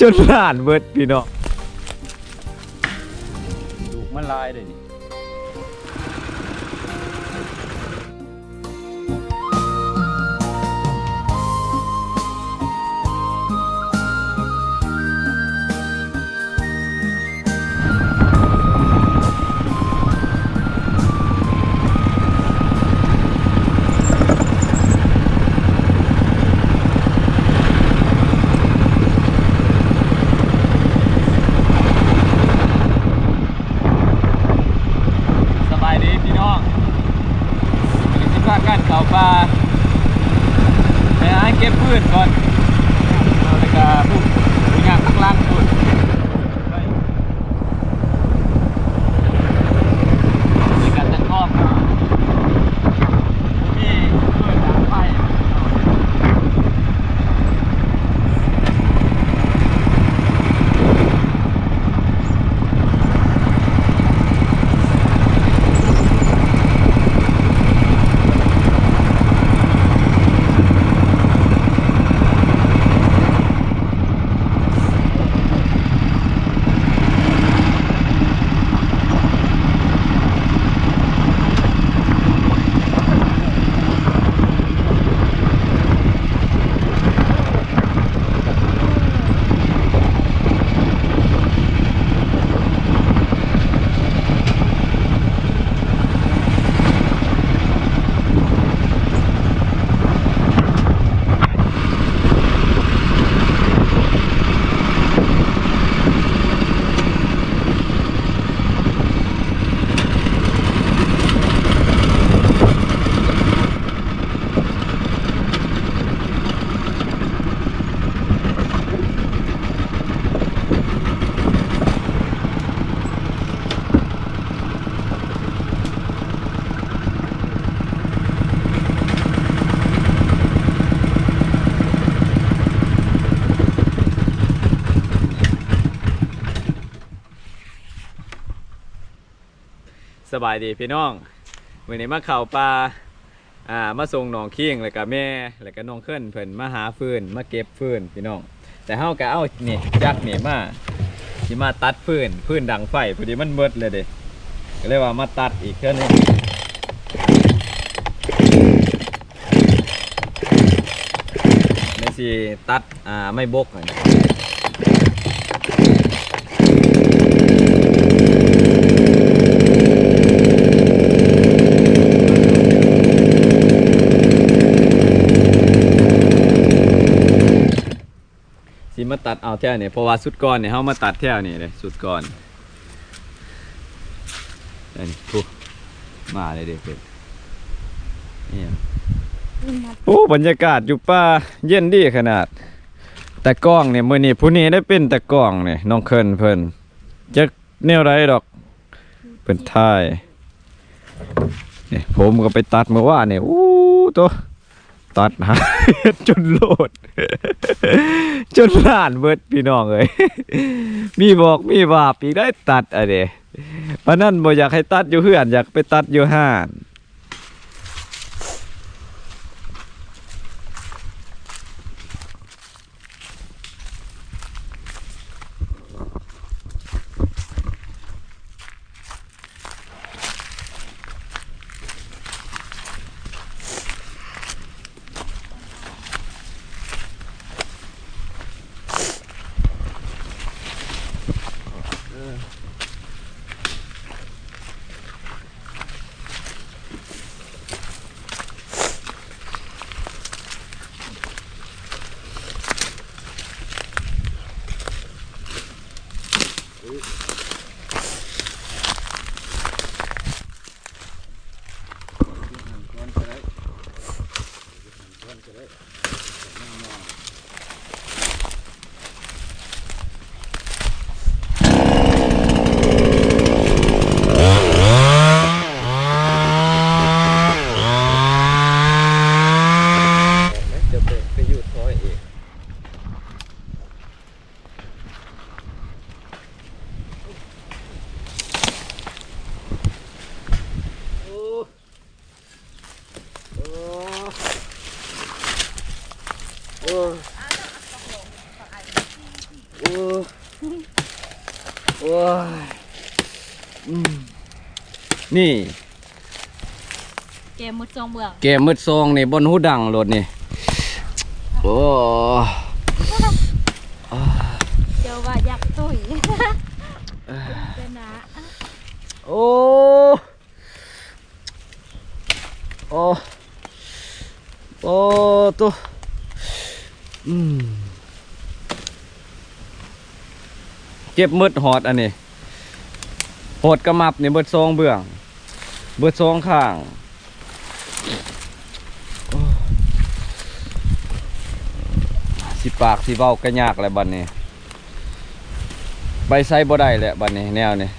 จนหลานเบิดพี่น้อง ดูกมันลายเลยนี่ กันเข้าป่าไปหาเก็บพืชก่อนเอาแล้วก็พวกผู้ย่างข้างล่างพูดไปในการตั้งข้อมนี่พืชดังไฟ ส บายดีพี่น้องวันนี้มาเข่าปลาอ่ามาส่งหนองเคียงแล้วก็แม่แล้วก็น้องเคลื่อนเพิ่นมาหาฟืนมาเก็บฟืนพี่น้อง แต่เฮาก็เอานี่จักรนี่มาสิมาตัดฟืนฟืนดังไฟพอดีมันเบิดเลยเด้ก็เลยว่ามาตัดอีกเท่านึงนี่สิตัดอ่าไม่บกอัน มาตัดเอาแท่เนี่ยเพราะว่าสุดก่อนเนี่ยเฮามาตัดแท่นี่เลยสุดก่อนอันนี้ปุ๊มาเลยเด็กเป็ดนี่โอ้บรรยากาศอยู่ป่าเย็นดีขนาด แต่กล้องเนี่ยมื้อนี้ผู้นี้ได้เป็นแต่กล้องเนี่ยน้องเคินเพิ่นจักแนวไรดอกเพิ่นถ่ายเนี่ยผมก็ไปตัดเมื่อวาเนี่ยอู้ตัว ตัดหาจนโลด จนล้านเบิดพี่น้องเอ้ยมีบอกมีบาปอีกได้ตัดอะเดเพราะนั่นบ่อยากให้ตัดอยู่เฮือนอยากไปตัดอยู่ห้าน จะเปิดไปอยู่ท้อยเอง ยอืมนี่ เกมมุดจงเมืองเกมมืดซองนี่บนหูดังรถนี่โอ้เจ้าว่าอยากตุ๋ยเจ้านะโอ้โอ้โอ้ตัวอืมเก็บมืดหอดอันนี้หอดกระมับนี่เบิดซองเบื้อง เบิดซองข้างโอ้ สิปากสิเว้าก็ยากแหล้วบัดนี้ ไปใส่บ่ได้แหละบัดนี้ แนวนี้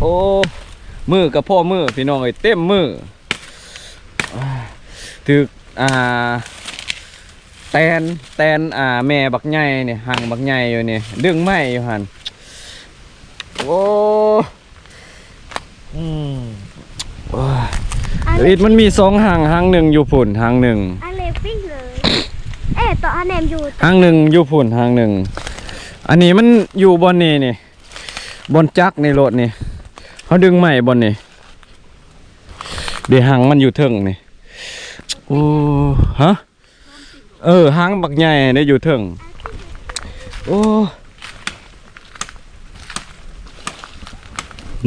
โอ้มือกับพ่อมือพี่น้องเอ้ยเต็มมืออ่าถึกอ่าแตนแตนอ่าแม่บักใหญ่เนี่ยหังบักใหญ่อยู่นี่ดึงไม้อยู่หันโอ้อืมโอ้ยอันเอิดมันมีสองหางหางหนึ่งอยู่พุ่นหางหนึ่ง อันเลฟิ่งเลย เอ๊ะต่ออันแหนมอยู่หางหนึ่งอยู่พุ่นหางหนึ่ง อันนี้มันอยู่บนนี่นี่บนจักรในรถนี่เขาดึงไม้บนนี่เดี๋ยวหางมันอยู่เทิงนี่โอ้ฮะเออหางบักใหญ่ได้อยู่เทิงโอ้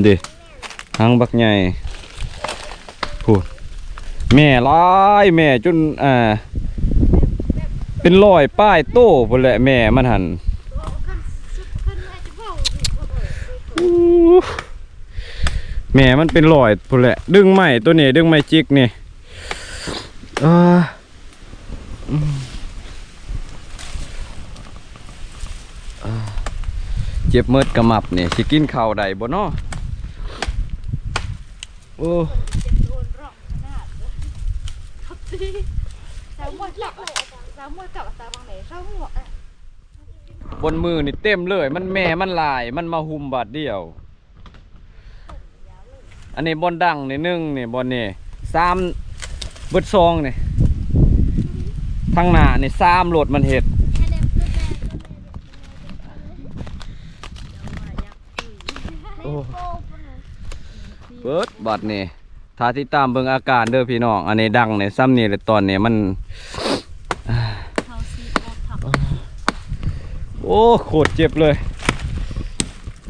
เดี๋ยวหางบักใหญ่พูดแม่ร้ายแม่จนอ่า เป็นรอยป้ายโต้พุ่นแหละแม่มันหันแม่มันเป็นรอยพุ่นแหละ ดึงไม้ตัวนี้ดึงไม้จิกนี่เอออืมเจ็บเมิดกระมับเนี่ยสิกินข้าวใดบ่เนาะโอ้าวมวยกับสาวมวยกับสาวบางไหนสาหมวกบนมือนี่เต็มเลย มันแม่มันลาย มันมาหุมบาดเดียว อันนี้บนดังนี่หนึ่งนี่บนนี่สามเบิดซองนี่ทางหน้านี่สามโหลดมันเห็ดเบิดบัดนี่ ถ้าที่ตามเบิ่งอาการเด้อพี่น้อง อันนี้ดังในซ้ำนี่เลยตอนนี้มัน โอ้โคตรเจ็บเลย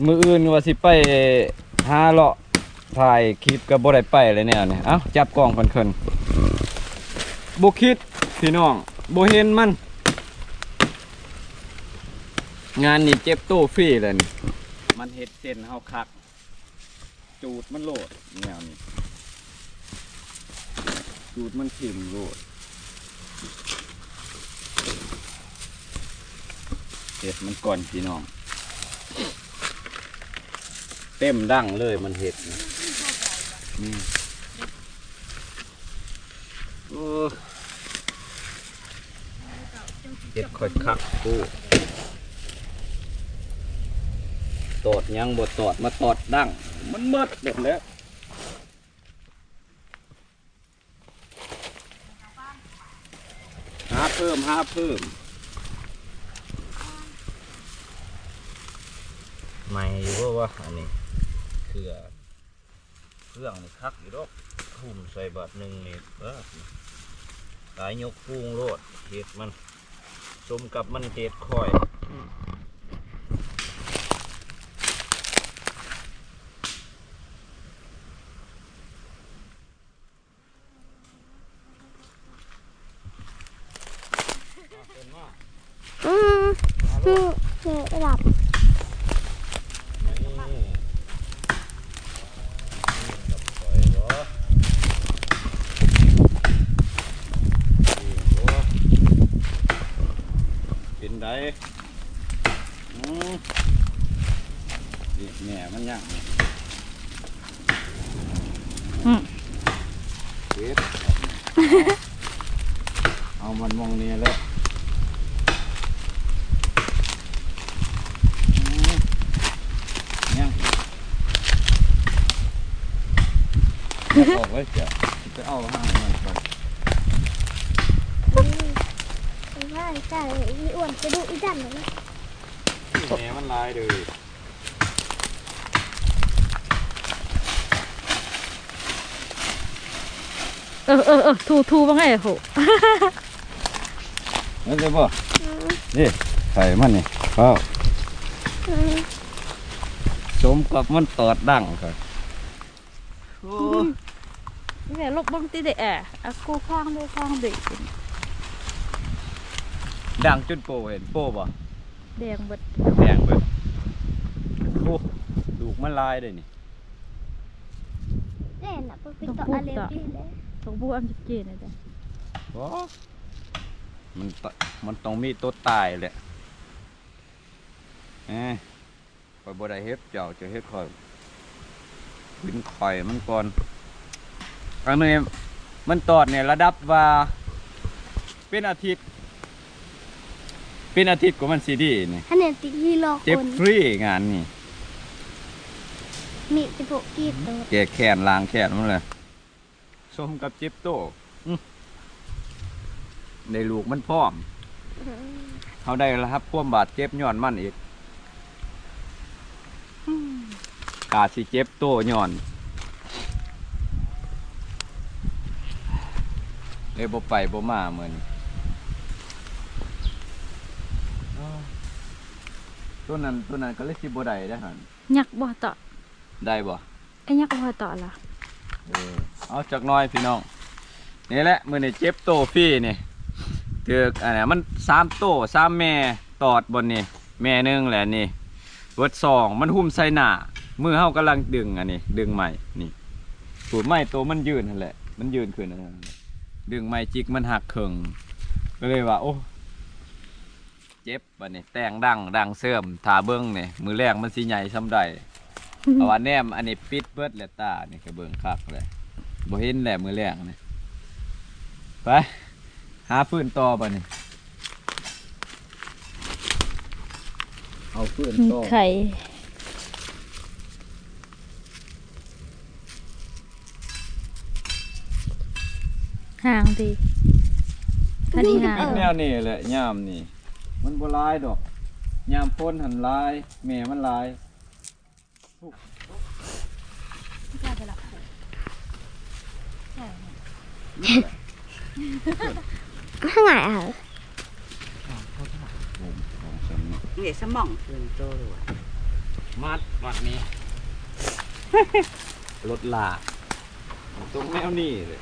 มืออื่นว่าสิไปหาเลาะถ่ายคลิปกับบ่ได้ไปเลยเนี่ยเนี่ยเอ้าจับกล้องเพิ่นๆบ่คิดพี่น้องบ่เห็นมัน งานนี่เจ็บตู้ฟรีเลยนี่มันเฮ็ดเส้นเฮาคัก จูดมันโลดแนวนี้ จูดมันถิ่มโลดเห็ดมันก่อนพี่น้อง เต็มดั้งเลยมันเห็ดนี่โอ้เห็ดคอยคักกูตอดยังบดตอดมาตอดดั้งมันเมดเด็ดแล้ว เพิ่มห้าเพิ่มไม่รู้ว่าอันนี้เครือเครื่องนี่คักอยู่ดอกทุ่มใส่บาทหนึ่งนี่เออสายยกพุงโลดเห็ดมันสมกับมันเห็ดคอยเป็นว่า อืมอืม ออกไว้เดี๋ยวจะเอาห้างมันไปไม่าใช่อีอ้วนจะดูอีดันหรือไม่แหนมันลายเลยเออเออเออทูทูบ้างไงโหนั่นเลยบ่นี่ใส่มันนี่ข้าวสมกับมันตอดดังก่อน แหละลบบ้างตีเดะแอะอะกูข้างด้วยข้างเด็กดังจนโปเห็นโปบ่แดงเบิดแดงเบิดโอ้ลูกมันลายเลยนี่เล่นอะเพิ่งไปต่ออะไรพี่เลยตรงบูอันจะเจนเลยจ้ะบ่มันตมันต้องมีตัวตายแหละเอ้ยข่อยบ่ได้เฮ็ดเจ้าจะเฮ็ดข่อยขึ้นข่อยมันก่อน อันนี้มันตอดเนี่ยระดับว่า เป็นอาทิตย์ เป็นอาทิตย์กว่ามันสิดีนี่คะแนนติที่รอคเจ็บนฟรีงานนี่มีสิบหกกีดตัวแก่แขนล้างแขนมันเลยสมกับเจ็บโตอื้อในลูกมันพร้อม เขาได้รับความบาดเจ็บย้อนมันอีก กาสิเจ็บโตย้อน เลยบ่ไปบ่มาเหมือนตัวนั้นตัวนั้นก็เลยสิบ่ได้ได้อหันยักษ์บ่ต่อได้บ่ ไอ้ยักษ์บ่ต่อละเออเอาจากหน้อยพี่น้องนี่แหละมือนี่เจ็บโตฟรี่นี่เถือกอันนี้มันสามโตสามแม่ตอดบนนี่แม่หนึงแหละนี่เวิร์ดสองมันหุ้มใส่หน้ามือเฮากำลังดึงอันนี้ ดึงใหม่นี่ผูดไม้โตมันยืนนั่นแหละ มันยืนขึ้นนั่นแหละ ดึงไม้จิกมันหักเข่งก็เลยว่า โอ้เจ็บบัดนี้แต่งดังดังเสื่อมทาเบิ้งนี่มือแรกมันสิใหญ่ซ้ำใดเอาว่าแนมอันนี้ปิดเบิดแล้วตานี่ก็เบิ่งคักเลยบ่เห็นแหละมือแรกนี่ไปหาฟืนต่อบ่นี่เอาฟืนมีต่อไข่ ห่างดีอันนี้ห่างแนวนี้แหละยามนี่ มันบ่หลายดอกยามพ้นหันหลายแม่มันหลายข้างไหนอะนี่สมองตื่นโตเลยว่ะมัดมัดนี้รถลากตรงแนวนี้เลย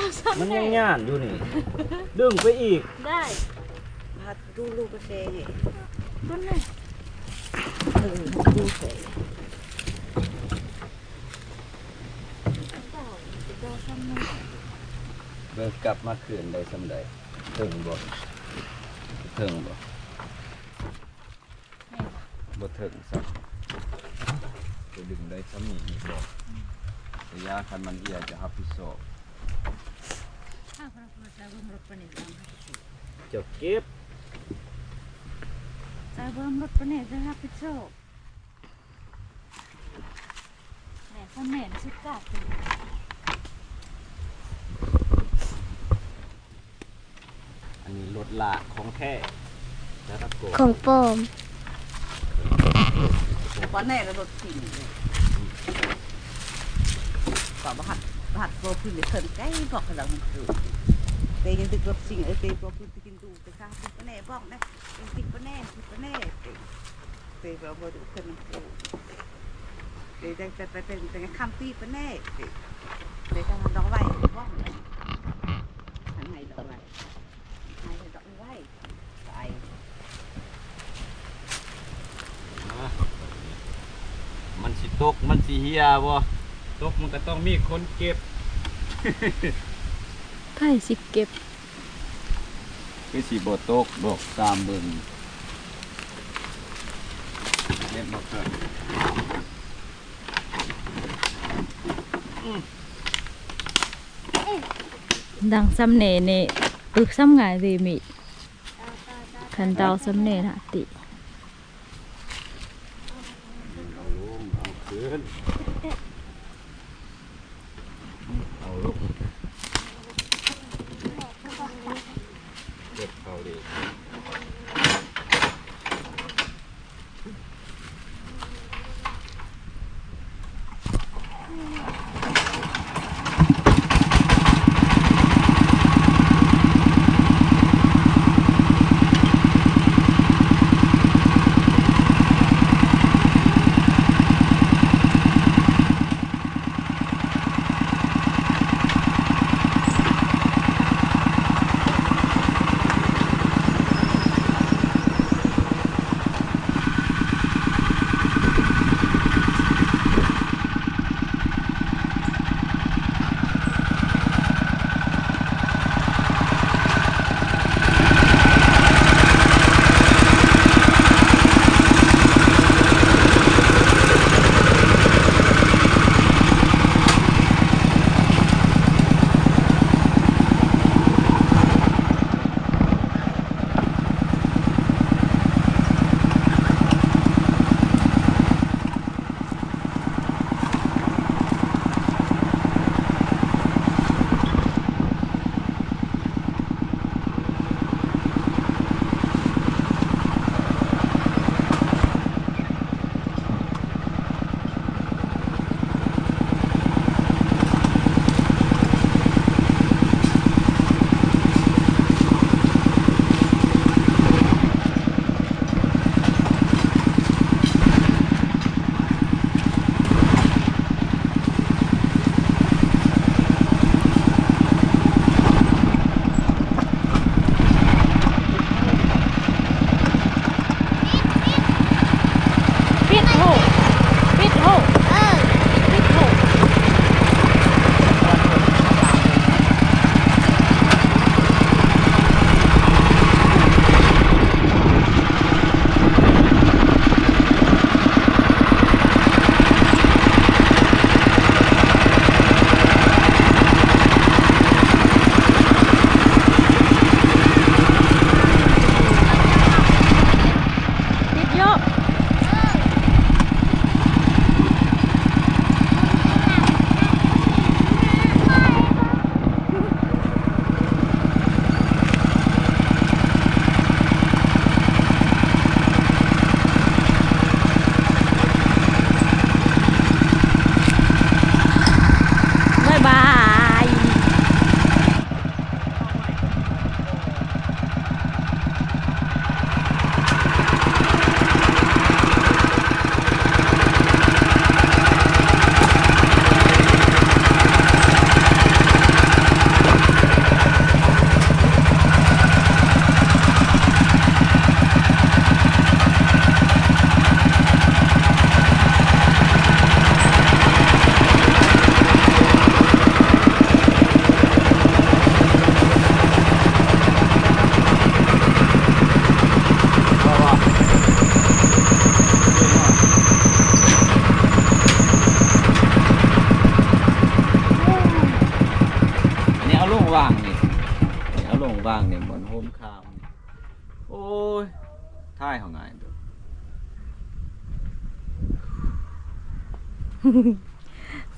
มันยังย่านอยู่นี่ ดึงไปอีก ได้มาดูลูกกระเซนี่ต้นนี่เออดูเสยเจ้าซ้ำนึงเบิ่งกลับมาคืนได้สำใดถึงบ่ถึงบ่บ่ถึงสักจะดึงได้สำนี้อีกบ่ระยะคันมันเอียจะรับผิดช อบข้าวพระพุทธเจ้าเบิ่มรถปนิสังเจ้าเก็บเจ้าเบิ่มรถปนิสังรับผิดชอบแหม่สมแม่นสุดกาดอันนี้รถลากของแท้แล้วตะโกของโปมตอนแน่เราลดสิ่งเลยต่อบัหัดบัหัดโปรพินเลยเขินใกล้บอกให้เรามันดู เตยังตึกรบสิ่งไอเตยบอกตึกินดูตะข้าตึกปะแน่บอกนะเตยติดปะแน่ติดปะแน่เตยเตยบอว่าดูขึ้นโอ้เตยแต่แต่แต่แต่ข้ามปีปะแน่เตยเตยทำน้องไหว้บอกนะทำไงดอต้ทำไงอว้ไปมันสิตกมันสิเฮียบ่ตกมันก็ต้องมีคนเก็บ ไผ่สิเก็บคือสิบ่ตกดอกตามเบิ่งเล็บมาเกิดดังซ้ำเนเนอึกซ้ำไงายดีมิคันดาวซ้ำเนน่ะติเอา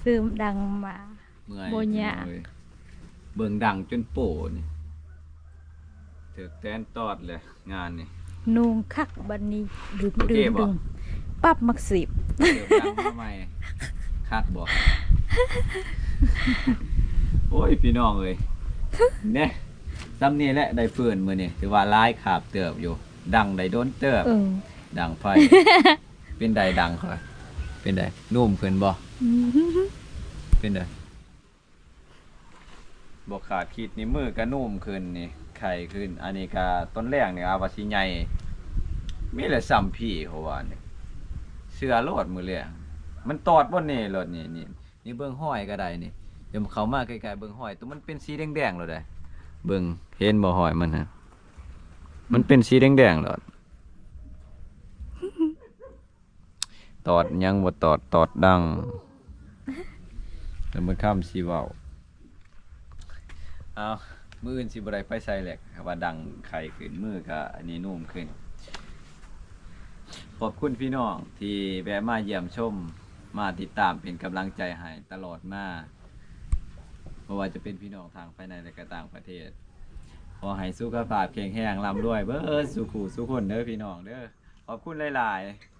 ซื้อดังมา เมื่อยบ่ยากเอ้เบิ่งดังจนโป้นี่เถือกแตนตอดเลยงานนี่ นูงคักบันนี้ดึงโอดึเคงบ่ดึงปั๊บมักสิบเถือกดังมาใหม่คักบอก โอ้ย พี่น้องเอ้ยเนี่ยซ้ำนี่แหละได้เพื่อนมือนี่ถือว่าร้ายขาบเติบอยู่ ดังได้โดนเติบ เออดังไฟ เป็นใดดังค่อย เป็นใดนุ่มขึ้นบ่เป็นใดบ่ขาดคิดนี่มือก็นุ่มขึ้นนี่ไข่ขึ้น อันนี้ก็ต้นแรกนี่อาวาสิใหญ่มีแต่ซ้ำพี่เขาว่านี่เสื้อโลดมือเลยมันตอดบ่นี่รถนี่นี่นี่เบิ่งห้อยก็ได้นี่เดี๋ยวเขามาใกล้ๆเบิ่งห้อยตัวมันเป็นสีแดงๆแล้วได้เบิ่งเห็นบ่ห้อยมันฮะมันเป็นสีแดงๆแล้ว ตอดยังบ่ตอดตอดดังแล้วมันข้ามสิเว้าเอามืออื่นสิบได้ไปใส่แหลกว่าดังไข่ขึ้นมือก็อันนี้นุ่มขึ้น ขอบคุณพี่น้องที่แวะมาเยี่ยมชมมาติดตามเป็นกำลังใจให้ตลอดมาเพราะว่าจะเป็นพี่น้องทางภายในและก็ต่างประเทศ ขอให้สุขภาพแข็งแรงร่ำรวยเบ้อสุขุสุขคนเด้อพี่น้องเด้อขอบคุณหลาย ๆ